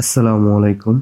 আসসালামু আলাইকুম।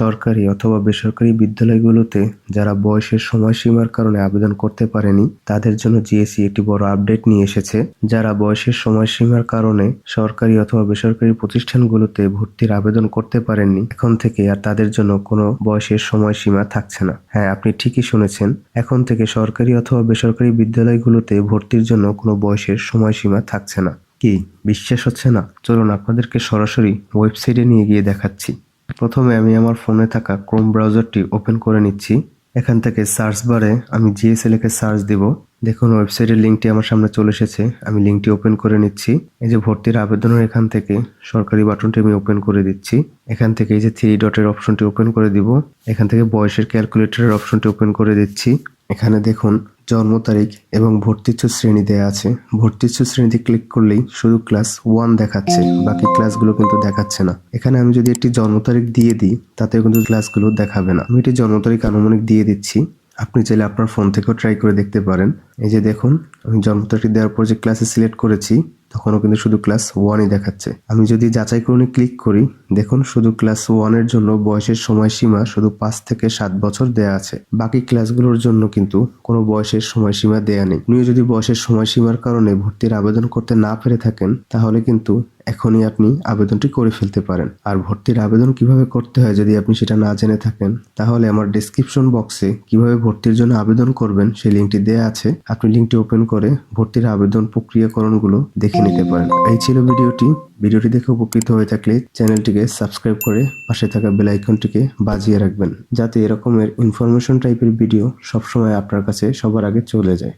সরকারি অথবা বেসরকারি বিদ্যালয়গুলোতে যারা বয়সের সময়সীমার কারণে আবেদন করতে পারেনি, তাদের জন্য জিএসি একটি বড় আপডেট নিয়ে এসেছে। যারা বয়সের সময়সীমার কারণে সরকারি অথবা বেসরকারি প্রতিষ্ঠানগুলোতে ভর্তির আবেদন করতে পারেননি, এখন থেকে আর তাদের জন্য কোনো বয়সের সময়সীমা থাকছে না। হ্যাঁ আপনি ঠিকই শুনেছেন, এখন থেকে সরকারি অথবা বেসরকারি বিদ্যালয়গুলোতে ভর্তির জন্য কোনো বয়সের সময়সীমা থাকছে না। কি? বিশ্বাস হচ্ছে না। চলুন আপনাদেরকে সরাসরি ওয়েবসাইটে নিয়ে গিয়ে দেখাচ্ছি। প্রথমে আমি আমার ফোনে থাকা ক্রোম ব্রাউজারটি ওপেন করে নিচ্ছি। এখান থেকে সার্চ বারে আমি জিএসএ লিখে সার্চ দিব। দেখুন ওয়েবসাইটের লিঙ্কটি আমার সামনে চলে এসেছে। আমি লিঙ্কটি ওপেন করে নিচ্ছি। এই যে ভর্তির আবেদনের এখান থেকে সরকারি বাটনটি আমি ওপেন করে দিচ্ছি। এখান থেকে এই যে থ্রি ডটের অপশনটি ওপেন করে দিব। এখান থেকে বয়সের ক্যালকুলেটরের অপশনটি ওপেন করে দিচ্ছি। এখানে দেখুন জন্ম তারিখ এবং ভর্তিচ্ছু শ্রেণি দেয়া আছে। ভর্তিচ্ছু শ্রেণীতে ক্লিক করলেই শুধু ক্লাস ওয়ান দেখাচ্ছে, বাকি ক্লাসগুলো কিন্তু দেখাচ্ছে না। এখানে আমি যদি একটি জন্ম তারিখ দিয়ে দিই তাতে কিন্তু ক্লাসগুলো দেখাবে না। আমি এটি জন্ম তারিখ আনুমানিক দিয়ে দিচ্ছি। আপনি চাইলে আপনার ফোন থেকেও ট্রাই করে দেখতে পারেন। এই যে দেখুন, আমি জন্ম তারিখ দেওয়ার পর যে ক্লাসে সিলেক্ট করেছি, তখনও কিন্তু শুধু ক্লাস ওয়ানই দেখাচ্ছে। আমি যদি যাচাই করে ক্লিক করি, দেখুন শুধু ক্লাস ওয়ানের জন্য বয়সের সময়সীমা শুধু পাঁচ থেকে সাত বছর দেয়া আছে। বাকি ক্লাসগুলোর জন্য কিন্তু কোনো বয়সের সময়সীমা দেয়া নেই। আপনিও যদি বয়সের সময়সীমার কারণে ভর্তির আবেদন করতে না পেরে থাকেন, তাহলে কিন্তু এখনই আপনি আবেদনটি করে ফেলতে পারেন। আর ভর্তির আবেদন কীভাবে করতে হয় যদি আপনি সেটা না জেনে থাকেন, তাহলে আমার ডেসক্রিপশন বক্সে কীভাবে ভর্তির জন্য আবেদন করবেন সেই লিঙ্কটি দেয়া আছে। আপনি লিঙ্কটি ওপেন করে ভর্তির আবেদন প্রক্রিয়াকরণগুলো দেখে নিতে পারেন। এই ছিল ভিডিওটি। ভিডিওটি দেখে উপকৃত হয়ে থাকলে চ্যানেলটিকে সাবস্ক্রাইব করে পাশে থাকা বেল আইকনটিকে বাজিয়ে রাখবেন, যাতে এরকমের ইনফরমেশন টাইপের ভিডিও সবসময় আপনার কাছে সবার আগে চলে যায়।